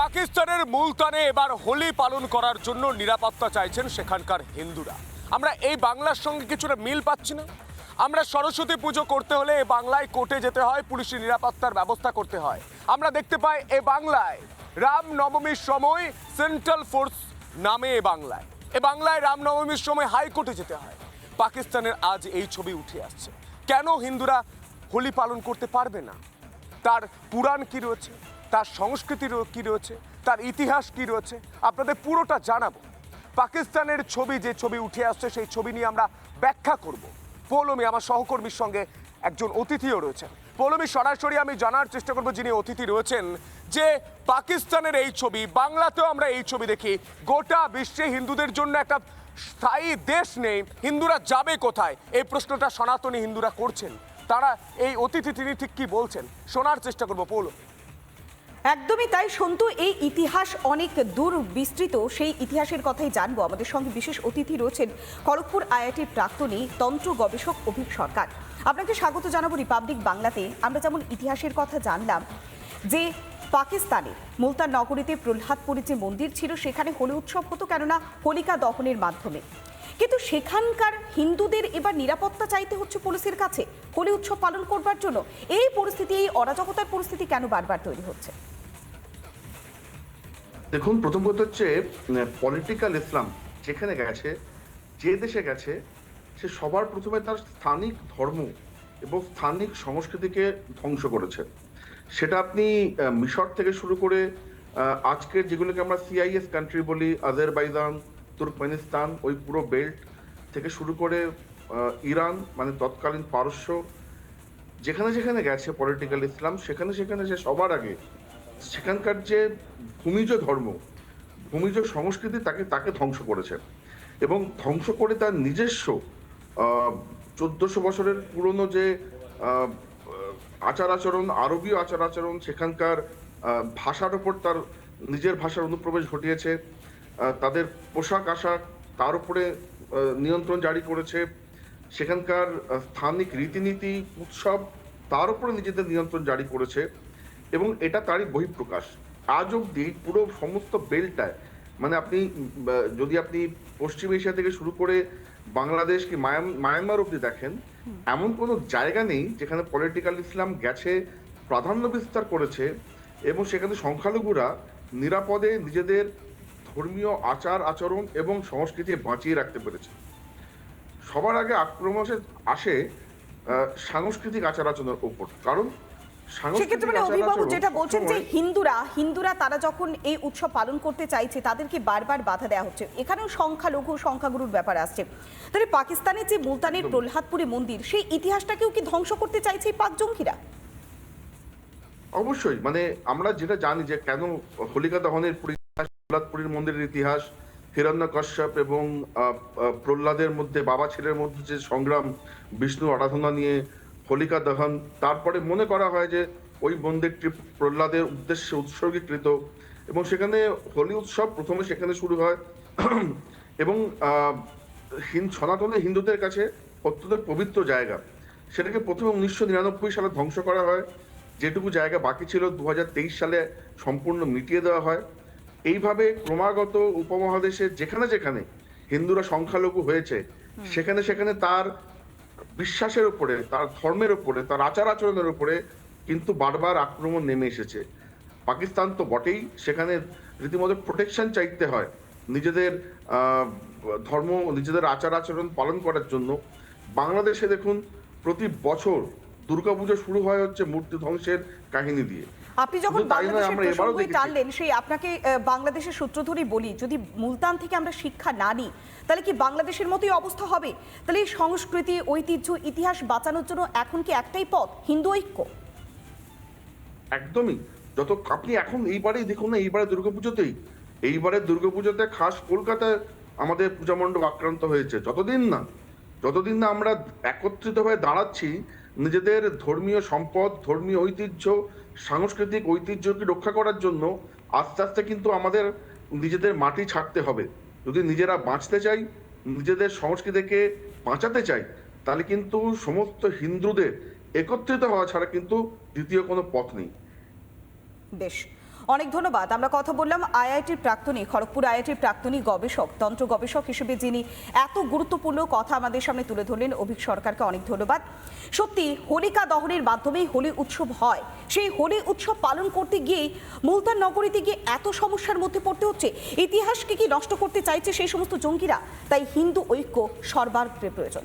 পাকিস্তানের মুলতানে এবার হোলি পালন করার জন্য নিরাপত্তা চাইছেন সেখানকার হিন্দুরা। আমরা এই বাংলার সঙ্গে কিছুটা মিল পাচ্ছি না। আমরা সরস্বতী পুজো করতে হলে এ বাংলায় কোর্টে যেতে হয়, পুলিশের নিরাপত্তার ব্যবস্থা করতে হয়। আমরা দেখতে পাই এ বাংলায় রাম নবমীর সময় সেন্ট্রাল ফোর্স নামে এ বাংলায়। এ বাংলায় রাম নবমীর সময় হাইকোর্টে যেতে হয়। পাকিস্তানের আজ এই ছবি উঠে আসছে। কেন হিন্দুরা হোলি পালন করতে পারবে না? তার পুরাণ কি রয়েছে? তার সংস্কৃতি কি রয়েছে? তার ইতিহাস কি রয়েছে? আপনাদের পুরোটা জানাব। পাকিস্তানের ছবি, যে ছবি উঠে আসছে, সেই ছবি নিয়ে আমরা ব্যাখ্যা করব। পৌলমী, আমার সহকর্মীর সঙ্গে একজন অতিথিও রয়েছেন। পৌলমী, সরাসরি আমি জানার চেষ্টা করব যিনি অতিথি রয়েছেন যে পাকিস্তানের এই ছবি, বাংলাতেও আমরা এই ছবি দেখি। গোটা বিশ্বে হিন্দুদের জন্য একটা স্থায়ী দেশ নেই। হিন্দুরা যাবে কোথায়? এই প্রশ্নটা সনাতনী হিন্দুরা করছেন। তারা এই অতিথি তিনি ঠিক কি বলছেন? শোনার চেষ্টা করব, পৌলমী। একদমই তাই, সন্তু। এই ইতিহাস অনেক দূর বিস্তৃত, সেই ইতিহাসের কথাই জানব। আমাদের সঙ্গে বিশেষ অতিথি রয়েছেন খড়গপুর আইআইটির প্রাক্তনী তন্ত্র গবেষক অভিক সরকার। আপনাকে স্বাগত জানাব রিপাবলিক বাংলাতে। আমরা যেমন ইতিহাসের কথা জানলাম যে পাকিস্তানে মুলতান নগরীতে প্রহ্লাদপুরে যে মন্দির ছিল, সেখানে হোলি উৎসব হতো, কেননা হোলিকা দহনের মাধ্যমে। কিন্তু সেখানকার হিন্দুদের এবার নিরাপত্তা চাইতে হচ্ছে পুলিশের কাছে। হোলি উৎসব পালন করবার জন্য এই পরিস্থিতি, এই অরাজকতার পরিস্থিতি কেন বারবার তৈরি হচ্ছে? দেখুন, প্রথম কথা হচ্ছে পলিটিক্যাল ইসলাম যেখানে গেছে, যে দেশে গেছে, সে সবার প্রথমে তার স্থানিক ধর্ম এবং স্থানিক সংস্কৃতিকে ধ্বংস করেছে। সেটা আপনি মিশর থেকে শুরু করে আজকের যেগুলোকে আমরা সিআইএস কান্ট্রি বলি আজারবাইজান তুর্কমেনিস্তান ওই পুরো বেল্ট থেকে শুরু করে ইরান মানে তৎকালীন পারস্য, যেখানে যেখানে গেছে পলিটিক্যাল ইসলাম সেখানে সেখানে সে সবার আগে সেখানকার যে ভূমিজ ধর্ম, ভূমিজ সংস্কৃতি তাকে তাকে ধ্বংস করেছে। এবং ধ্বংস করে তার নিজস্ব চোদ্দশো বছরের পুরনো যে আচার আচরণ, আরবীয় আচার আচরণ, সেখানকার ভাষার ওপর তার নিজের ভাষার অনুপ্রবেশ ঘটিয়েছে। তাদের পোশাক আশাক তার উপরে নিয়ন্ত্রণ জারি করেছে। সেখানকার স্থানিক রীতিনীতি, উৎসব তার উপরে নিজেদের নিয়ন্ত্রণ জারি করেছে। এবং এটা তারই বহিঃপ্রকাশ। আজ অব্দি পুরো সমস্ত বেলটায় মানে আপনি যদি আপনি পশ্চিম এশিয়া থেকে শুরু করে বাংলাদেশ কি মায়ান- মায়ানমার অব্দি দেখেন, এমন কোনো জায়গা নেই যেখানে পলিটিক্যাল ইসলাম গেছে, প্রাধান্য বিস্তার করেছে এবং সেখানে সংখ্যালঘুরা নিরাপদে নিজেদের ধর্মীয় আচার, আচরণ এবং সংস্কৃতি বাঁচিয়ে রাখতে পেরেছে। সবার আগে আক্রমণ আসে- সাংস্কৃতিক আচার আচরণের উপর। কারণ সেক্ষেত্রে মানে অভিভাবক যেটা বলছেন যে হিন্দুরা হিন্দুরা তারা যখন এই উৎসব পালন করতে চাইছে তাদেরকে বারবার বাধা দেওয়া হচ্ছে। এখানেও সংখ্যালঘু সংখ্যাগুরুর ব্যাপার আসছে। তাহলে পাকিস্তানের যে মুলতানের প্রহ্লাদপুরে মন্দির সেই ইতিহাসটাকেও কি ধ্বংস করতে চাইছে পাক জঙ্গিরা অবশ্যই মানে আমরা যেটা জানি যে কেন হোলিকা দহনের ইতিহাস, প্রহ্লাদপুরীর মন্দিরের ইতিহাস হিরণ্য কশ্যপ এবং প্রহ্লাদের মধ্যে বাবা ছেলের মধ্যে যে সংগ্রাম বিষ্ণু আরাধনা নিয়ে হোলিকা দহন। তারপরে মনে করা হয় যে ওই মন্দিরটি প্রহ্লাদের উদ্দেশ্যে উৎসর্গীকৃত এবং সেখানে হোলি উৎসব প্রথমে সেখানে শুরু হয়। এবং সনাতনী হিন্দুদের কাছে অত্যন্ত পবিত্র জায়গা। সেটাকে প্রথমে উনিশশো নিরানব্বই সালে ধ্বংস করা হয়। যেটুকু জায়গা বাকি ছিল দু হাজার তেইশ সালে সম্পূর্ণ মিটিয়ে দেওয়া হয়। এইভাবে ক্রমাগত উপমহাদেশে যেখানে যেখানে হিন্দুরা সংখ্যালঘু হয়েছে সেখানে সেখানে তার বিশ্বাসের উপরে, তার ধর্মের উপরে, তার আচার আচরণের উপরে কিন্তু বারবার আক্রমণ নেমে এসেছে। পাকিস্তান তো বটেই, সেখানে রীতিমতো প্রোটেকশন চাইতে হয় নিজেদের ধর্ম, নিজেদের আচার আচরণ পালন করার জন্য। বাংলাদেশে দেখুন, প্রতি বছর দুর্গাপুজো শুরু হয় হচ্ছে মূর্তি ধ্বংসের কাহিনী দিয়ে। আপনি যখন বাংলাদেশের প্রসঙ্গই টানলেন সেই আপনাকে বাংলাদেশের সূত্র ধরেই বলি যদি মুলতান থেকে আমরা শিক্ষা না নিই তাহলে কি বাংলাদেশের মতোই অবস্থা হবে? তাহলে এই সংস্কৃতি ঐতিহ্য ইতিহাস বাঁচানোর জন্য এখন কি একটাই পথ? হিন্দু ঐক্য? একদমই। যত আপনি এখন এইবারেই দেখুন না এইবারে দুর্গাপুজোতেই এইবারে দুর্গাপুজোতে খাস কলকাতায় আমাদের পূজা মণ্ডপ আক্রান্ত হয়েছে। যতদিন না যতদিন না আমরা একত্রিত হয়ে দাঁড়াচ্ছি, নিজেদের ধর্মীয় সম্পদ, ধর্মীয় ঐতিহ্য, সাংস্কৃতিক ঐতিহ্যকে রক্ষা করার জন্য আস্তে আস্তে কিন্তু আমাদের নিজেদের মাটি ছাড়তে হবে। যদি নিজেরা বাঁচতে চাই, নিজেদের সংস্কৃতিকে বাঁচাতে চাই, তাহলে কিন্তু সমস্ত হিন্দুদের একত্রিত হওয়া ছাড়া কিন্তু দ্বিতীয় কোনো পথ নেই। বেশ। অনেক ধন্যবাদ। আমরা কথা বললাম আইআইটির প্রাক্তনী, খড়গপুর আইআইটির প্রাক্তনী গবেষক, তন্ত্র গবেষক হিসেবে যিনি এত গুরুত্বপূর্ণ কথা আমাদের সামনে তুলে ধরলেন, অভিক সরকারকে অনেক ধন্যবাদ। সত্যি হোলিকা দহনের মাধ্যমেই হোলি উৎসব হয়। সেই হোলি উৎসব পালন করতে গিয়েই মুলতান নগরীতে গিয়ে এত সমস্যার মধ্যে পড়তে হচ্ছে। ইতিহাসকে কি নষ্ট করতে চাইছে সেই সমস্ত জঙ্গিরা? তাই হিন্দু ঐক্য সর্বাগ্রে প্রয়োজন।